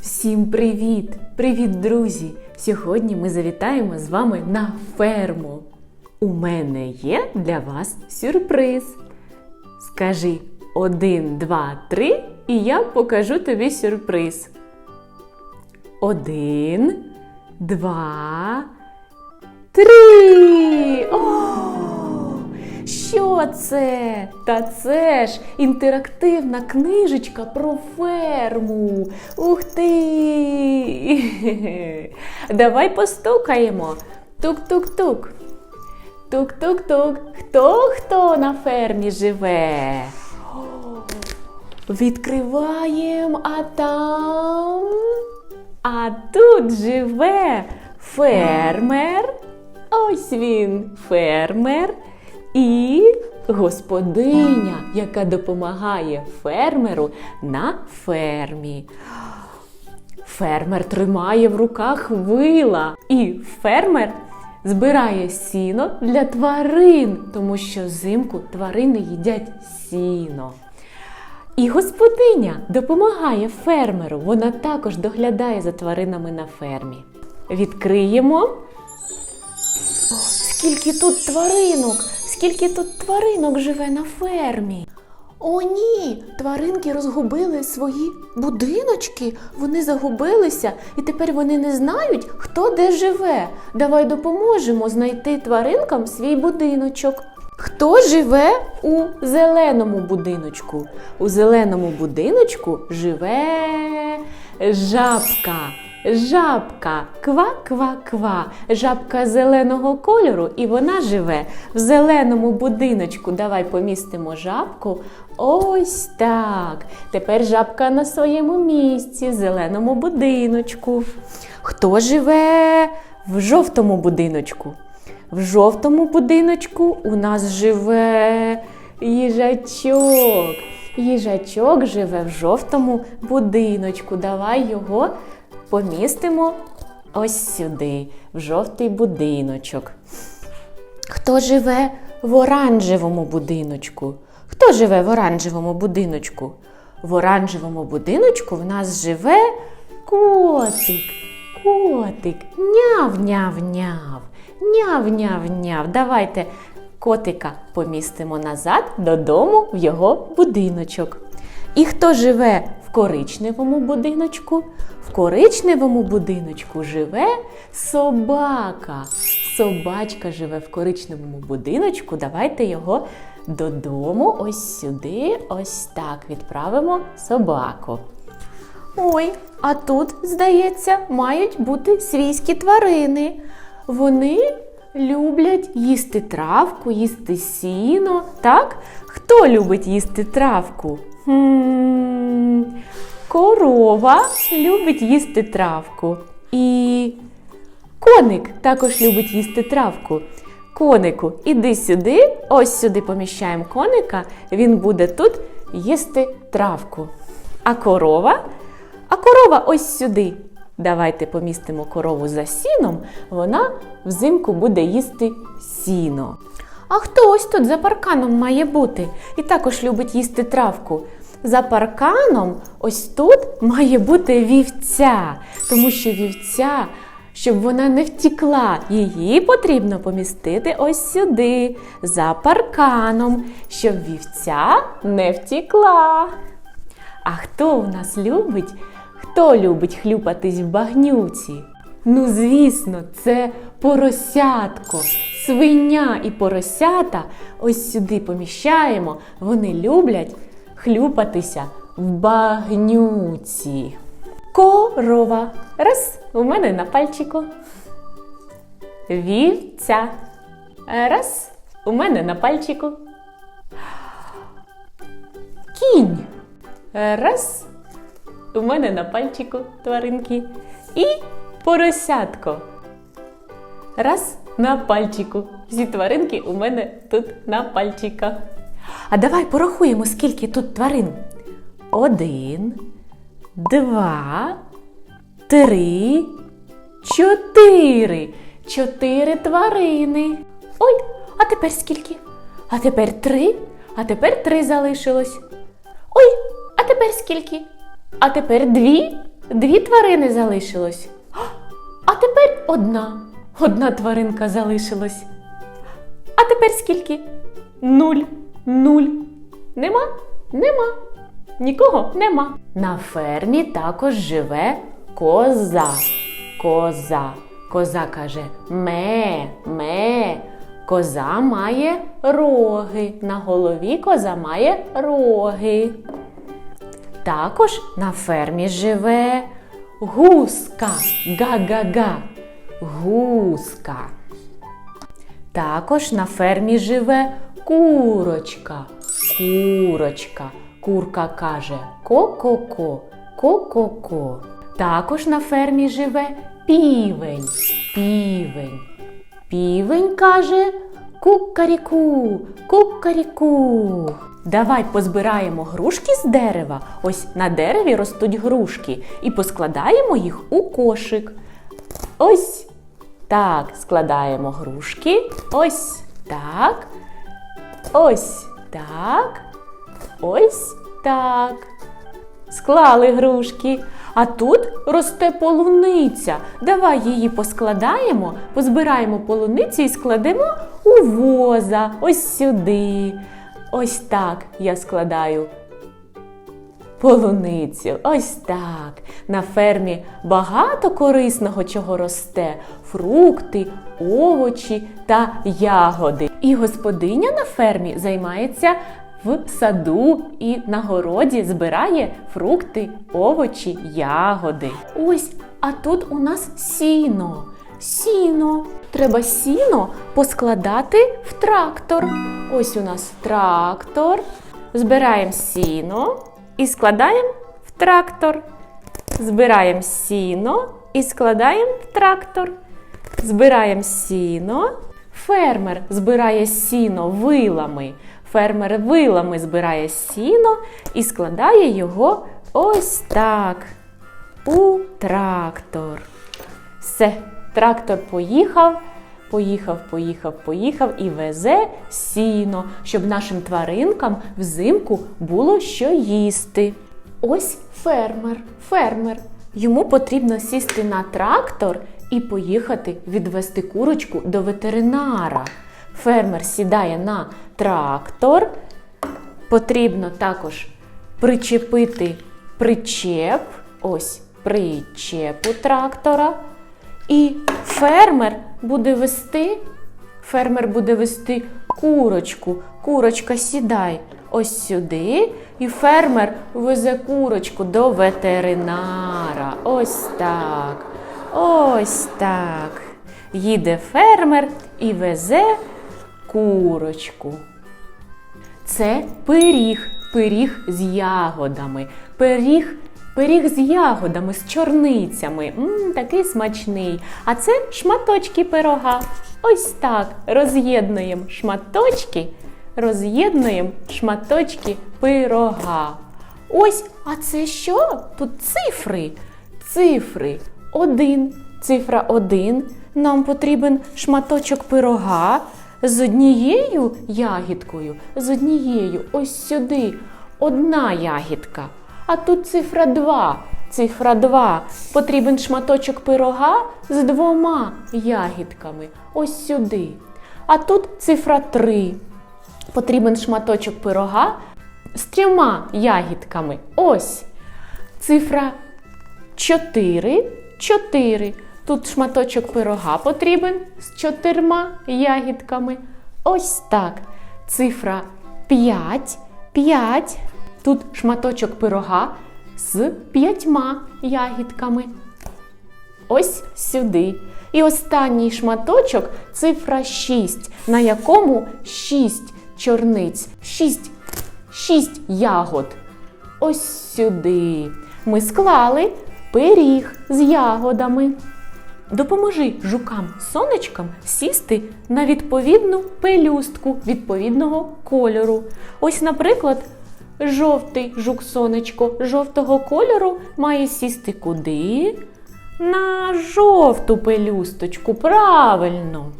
Всім привіт! Привіт, друзі! Сьогодні ми завітаємо з вами на ферму. У мене є для вас сюрприз. Скажи один, два, три, і я покажу тобі сюрприз. Один, два, три. Це? Та це ж інтерактивна книжечка про ферму. Ух ти! Давай постукаємо. Тук-тук-тук. Тук-тук-тук. Хто хто на фермі живе? Відкриваємо, а там. А тут живе фермер. Ось він, фермер. І господиня, яка допомагає фермеру на фермі. Фермер тримає в руках вила, і фермер збирає сіно для тварин, тому що взимку тварини їдять сіно. І господиня допомагає фермеру. Вона також доглядає за тваринами на фермі. Відкриємо. Скільки тут тваринок! Скільки тут тваринок живе на фермі? О, ні! Тваринки розгубили свої будиночки. Вони загубилися, і тепер вони не знають, хто де живе. Давай допоможемо знайти тваринкам свій будиночок. Хто живе у зеленому будиночку? У зеленому будиночку живе жабка. Жабка, ква-ква-ква. Жабка зеленого кольору, і вона живе в зеленому будиночку. Давай помістимо жабку. Ось так. Тепер жабка на своєму місці, в зеленому будиночку. Хто живе в жовтому будиночку? В жовтому будиночку у нас живе їжачок. Їжачок живе в жовтому будиночку. Давай його помістимо ось сюди, в жовтий будиночок. Хто живе в оранжевому будиночку? Хто живе в оранжевому будиночку? В оранжевому будиночку в нас живе котик. Котик. Няв-няв-няв. Няв-няв-няв. Давайте котика помістимо назад додому в його будиночок. І хто живе в коричневому будиночку? В коричневому будиночку живе собака. Собачка живе в коричневому будиночку. Давайте його додому, ось сюди, ось так відправимо собаку. Ой, а тут, здається, мають бути свійські тварини. Вони люблять їсти травку, їсти сіно. Так? Хто любить їсти травку? Корова любить їсти травку. І коник також любить їсти травку. Конику, іди сюди, ось сюди поміщаємо коника, він буде тут їсти травку. А корова? А корова ось сюди. Давайте помістимо корову за сіном, вона взимку буде їсти сіно. А хто ось тут за парканом має бути і також любить їсти травку? За парканом ось тут має бути вівця, тому що вівця, щоб вона не втікла, її потрібно помістити ось сюди, за парканом, щоб вівця не втікла. А хто у нас любить? Хто любить хлюпатись в багнюці? Ну, звісно, це поросятко. Свиня і поросята ось сюди поміщаємо. Вони люблять хлюпатися в багнюці. Корова. Раз у мене на пальчику. Вівця. Раз у мене на пальчику. Кінь. Раз у мене на пальчику тваринки. І поросятко. Раз на пальчику. Всі тваринки у мене тут на пальчиках. А давай порахуємо, скільки тут тварин. Один, два, три, чотири. Чотири тварини. Ой, а тепер скільки? А тепер три, а тепер три залишилось. Ой, а тепер скільки? А тепер дві, Дві тварини залишилось. Тепер одна. Одна тваринка залишилась. А тепер скільки? Нуль. Нуль. Нема? Нема. Нікого нема. На фермі також живе коза. Коза. Коза каже ме, ме. Коза має роги. На голові коза має роги. Також на фермі живе гуска. Га-га-га. Гуска. Також на фермі живе курочка. Курочка. Курка каже ко-ко-ко, ко-ко-ко. Також на фермі живе півень. Півень. Півень каже кукаріку, кукаріку. Давай позбираємо грушки з дерева. Ось на дереві ростуть грушки, і поскладаємо їх у кошик. Ось так складаємо грушки. Ось так. Ось так. Ось так. Склали грушки. А тут росте полуниця. Давай її поскладаємо, позбираємо полуницю і складемо у воза. Ось сюди. Ось так я складаю полуницю. Ось так. На фермі багато корисного чого росте: фрукти, овочі та ягоди. І господиня на фермі займається в саду і на городі збирає фрукти, овочі, ягоди. Ось, а тут у нас сіно. Сіно. Треба сіно поскладати в трактор. Ось у нас трактор. Збираємо сіно і складаємо в трактор. Збираємо сіно і складаємо в трактор. Збираємо сіно. Фермер збирає сіно вилами. Фермер вилами збирає сіно і складає його ось так. У трактор. Все, трактор поїхав, поїхав, поїхав, поїхав і везе сіно, щоб нашим тваринкам взимку було що їсти. Ось фермер, фермер. Йому потрібно сісти на трактор і поїхати відвести курочку до ветеринара. Фермер сідає на трактор. Потрібно також причепити причеп, ось причеп у трактора. І фермер буде вести, фермер буде вести курочку. Курочка сідай ось сюди. І фермер везе курочку до ветеринара. Ось так. Ось так. Їде фермер і везе курочку. Це пиріг, пиріг з ягодами. Пиріг, пиріг з ягодами, з чорницями. Мм, такий смачний. А це шматочки пирога. Ось так роз'єднуємо шматочки, роз'єднуємо шматочки пирога. Ось, а це що? Тут цифри. Цифри. Один. Цифра один. Нам потрібен шматочок пирога з однією ягідкою, з однією, ось сюди. Одна ягідка. А тут цифра 2. Цифра 2. Потрібен шматочок пирога з двома ягідками. Ось сюди. А тут цифра 3. Потрібен шматочок пирога з трьома ягідками. Ось. Цифра 4. 4. Тут шматочок пирога потрібен з чотирма ягідками. Ось так. Цифра 5. 5. Тут шматочок пирога з п'ятьма ягідками. Ось сюди. І останній шматочок цифра 6, на якому 6 чорниць, 6, 6 ягод. Ось сюди. Ми склали пиріг з ягодами. Допоможи жукам-сонечкам сісти на відповідну пелюстку відповідного кольору. Ось, наприклад, жовтий жук-сонечко жовтого кольору має сісти куди? На жовту пелюсточку. Правильно.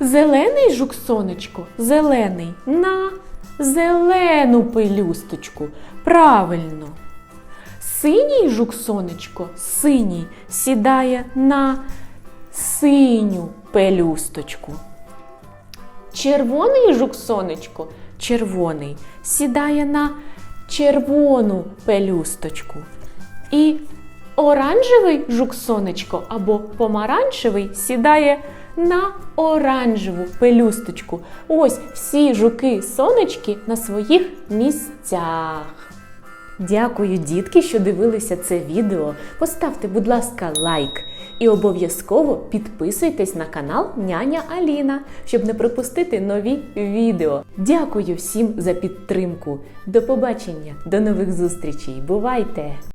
Зелений жук-сонечко, зелений на зелену пелюсточку. Правильно. Синій жук сонечко, синій, сідає на синю пелюсточку. Червоний жук сонечко, червоний, сідає на червону пелюсточку. І оранжевий жук сонечко або помаранчевий сідає на оранжеву пелюсточку. Ось всі жуки сонечки на своїх місцях. Дякую, дітки, що дивилися це відео. Поставте, будь ласка, лайк і обов'язково підписуйтесь на канал Няня Аліна, щоб не пропустити нові відео. Дякую всім за підтримку. До побачення, до нових зустрічей. Бувайте!